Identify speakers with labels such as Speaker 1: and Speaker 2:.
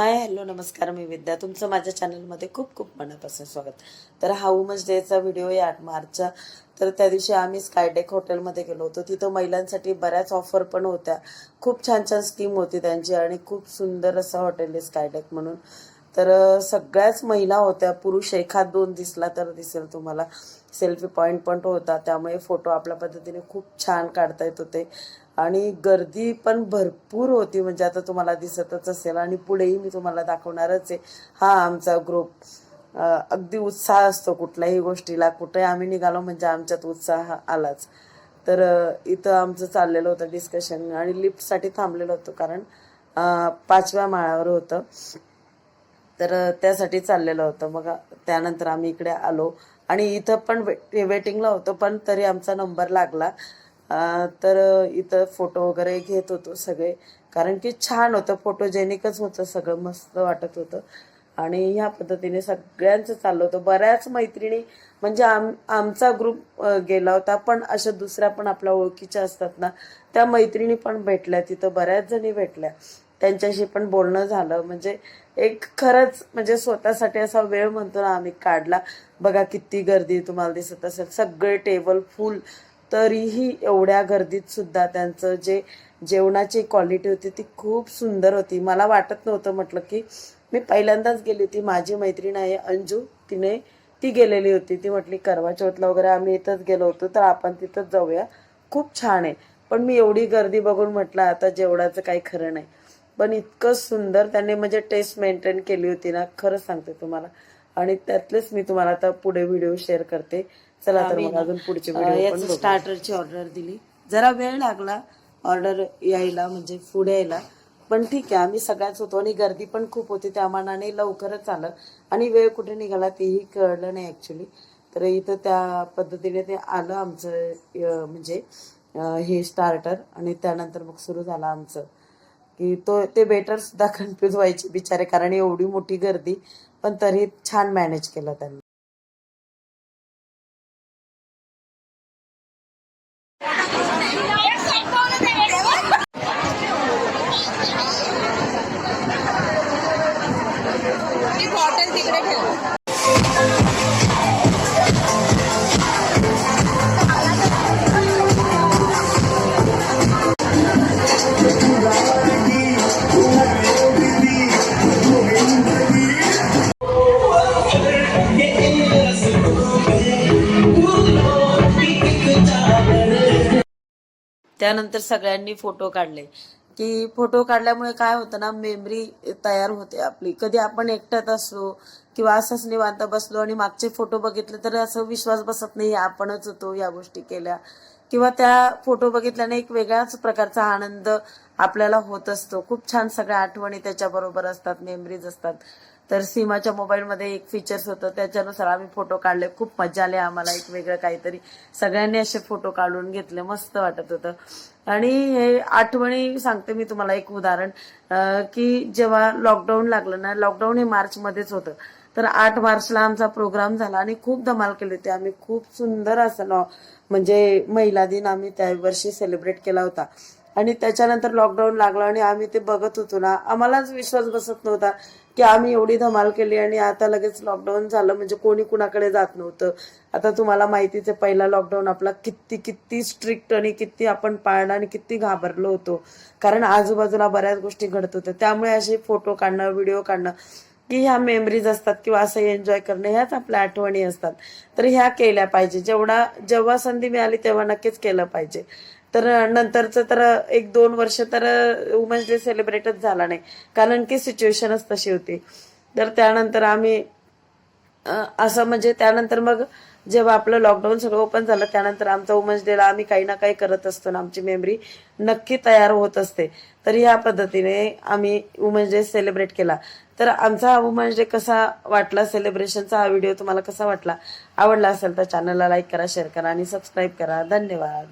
Speaker 1: Hi hello नमस्कार मी विद्या. तुमचं माझ्या चॅनलमध्ये खूप खूप मनापासून स्वागत. तर हा वुमन्स डेचा व्हिडिओ आहे आठ मार्चचा. तर त्या दिवशी आम्ही स्कायडेक हॉटेलमध्ये गेलो होतो. तिथं महिलांसाठी बऱ्याच ऑफर पण होत्या. खूप छान छान स्कीम होती त्यांची आणि खूप सुंदर असं हॉटेल आहे स्कायडेक म्हणून. तर सगळ्याच महिला होत्या. पुरुष एखाद दोन दिसला तर दिसेल तुम्हाला. सेल्फी पॉईंट पण होता. त्यामुळे फोटो आपल्या पद्धतीने खूप छान काढता येत होते. आणि गर्दी पण भरपूर होती. म्हणजे आता तुम्हाला दिसतच असेल. आणि पुढेही मी तुम्हाला दाखवणारच आहे. हा आमचा ग्रुप अगदी उत्साह असतो कुठल्याही गोष्टीला. कुठे आम्ही निघालो म्हणजे आमच्यात उत्साह आलाच. तर इथं आमचं चाललेलं होतं डिस्कशन आणि लिफ्टसाठी थांबलेलं होतं कारण पाचव्या माळावर होतं. तर त्यासाठी चाललेलं होतं. मग त्यानंतर आम्ही इकडे आलो. आणि इथं पण वे वेटिंगला होतो पण तरी आमचा नंबर लागला. तर इथं फोटो वगैरे घेत होतो सगळे. कारण की छान होतं फोटोजेनिकच होतं सगळं मस्त वाटत होतं. आणि ह्या पद्धतीने सगळ्यांचं चाललं होतं. बऱ्याच मैत्रिणी म्हणजे आम आमचा ग्रुप गेला होता पण अशा दुसऱ्या पण आपल्या ओळखीच्या असतात ना त्या मैत्रिणी पण भेटल्या तिथं बऱ्याच जणी भेटल्या. त्यांच्याशी पण बोलणं झालं. म्हणजे एक खरंच म्हणजे स्वतःसाठी असा वेळ म्हणतो ना आम्ही काढला. बघा किती गर्दी तुम्हाला दिसत असेल. सगळे टेबल फुल. तरीही एवढ्या गर्दीत सुद्धा त्यांचं जे जेवणाची क्वालिटी होती ती खूप सुंदर होती. मला वाटत नव्हतं म्हटलं की मी पहिल्यांदाच गेली होती. माझी मैत्रीण आहे अंजू. तिने ती गेलेली होती. ती म्हटली करवा चौथला वगैरे आम्ही इथंच गेलो होतो तर आपण तिथंच जाऊया. खूप छान आहे. पण मी एवढी गर्दी बघून म्हटलं आता जेवणाचं काही खरं नाही. पण इतकं सुंदर त्यांनी म्हणजे टेस्ट मेंटेन केली होती ना खरंच सांगते तुम्हाला. आणि त्यातलेच मी तुम्हाला आता पुढे व्हिडिओ शेअर करते. चला तर मग अजून पुढचे व्हिडिओ स्टार्टरची ऑर्डर दिली. जरा वेळ लागला ऑर्डर यायला म्हणजे पुढे यायला. पण ठीक आहे आम्ही सगळ्याच होतो आणि गर्दी पण खूप होती त्या मानाने लवकरच आलं. आणि वेळ कुठे निघाला तेही कळलं नाही ऍक्च्युली तर इथं त्या पद्धतीने ते आलं आमचं म्हणजे हे स्टार्टर आणि त्यानंतर मग सुरू झालं आमचं. की तो ते बेटर सुद्धा कन्फ्युज व्हायचे बिचारे कारण एवढी मोठी गर्दी. पण तरी छान मॅनेज केलं त्यांनी. त्यानंतर सगळ्यांनी फोटो काढले. की फोटो काढल्यामुळे काय होतं ना मेमरी तयार होते आपली. कधी आपण एकट्यात असलो किंवा असंच निवांत बसलो आणि मागचे फोटो बघितले तर असं विश्वास बसत नाही आपणच होतो या गोष्टी केल्या. किंवा त्या फोटो बघितल्याने एक वेगळ्याच प्रकारचा आनंद आपल्याला होत असतो. खूप छान सगळ्या आठवणी त्याच्याबरोबर असतात मेमरीज असतात. तर सीमाच्या मोबाईलमध्ये एक फीचर्स होतं. त्याच्यानुसार आम्ही फोटो काढले. खूप मजा आली आम्हाला एक वेगळं काहीतरी. सगळ्यांनी असे फोटो काढून घेतले. मस्त वाटत होतं. आणि हे आठवणी सांगते मी तुम्हाला एक उदाहरण. की जेव्हा लॉकडाऊन लागलं ना लॉकडाऊन हे मार्चमध्येच होतं. तर आठ मार्चला आमचा प्रोग्राम झाला आणि खूप धमाल केली होती. आम्ही खूप सुंदर असं लॉ म्हणजे महिला दिन आम्ही त्या वर्षी सेलिब्रेट केला होता. आणि त्याच्यानंतर लॉकडाऊन लागला आणि आम्ही ते बघत होतो ना आम्हालाच विश्वास बसत नव्हता. की आम्ही एवढी धमाल केली आणि आता लगेच लॉकडाऊन झालं म्हणजे कोणी कुणाकडे जात नव्हतं. आता तुम्हाला माहितीच आहे पहिला लॉकडाऊन आपला किती किती स्ट्रिक्ट आणि किती आपण पाळणं आणि किती घाबरलो होतो. कारण आजूबाजूला बऱ्याच गोष्टी घडत होत्या. त्यामुळे असे फोटो काढणं व्हिडिओ काढणं की ह्या मेमरीज असतात किंवा असं एन्जॉय करणं ह्याच आपल्या आठवणी असतात. तर ह्या केल्या पाहिजे. जेवढा जेव्हा संधी मिळाली तेव्हा नक्कीच केलं पाहिजे. तर नंतरचं तर एक दोन वर्ष तर वुमन्स डे सेलिब्रेटच झाला नाही. कारण की सिच्युएशनच तशी होती. तर त्यानंतर आम्ही असं म्हणजे त्यानंतर मग जेव्हा आपलं लॉकडाऊन सगळं ओपन झालं त्यानंतर आमचा वुमन्स डेला आम्ही काही ना काही करत असतो ना आमची मेमरी नक्की तयार होत असते. तर ह्या पद्धतीने आम्ही वुमन्स डे सेलिब्रेट केला. तर आमचा हा वुमन्स डे कसा वाटला सेलिब्रेशनचा हा व्हिडिओ तुम्हाला कसा वाटला? आवडला असेल तर चॅनलला लाईक करा शेअर करा आणि सबस्क्राईब करा. धन्यवाद.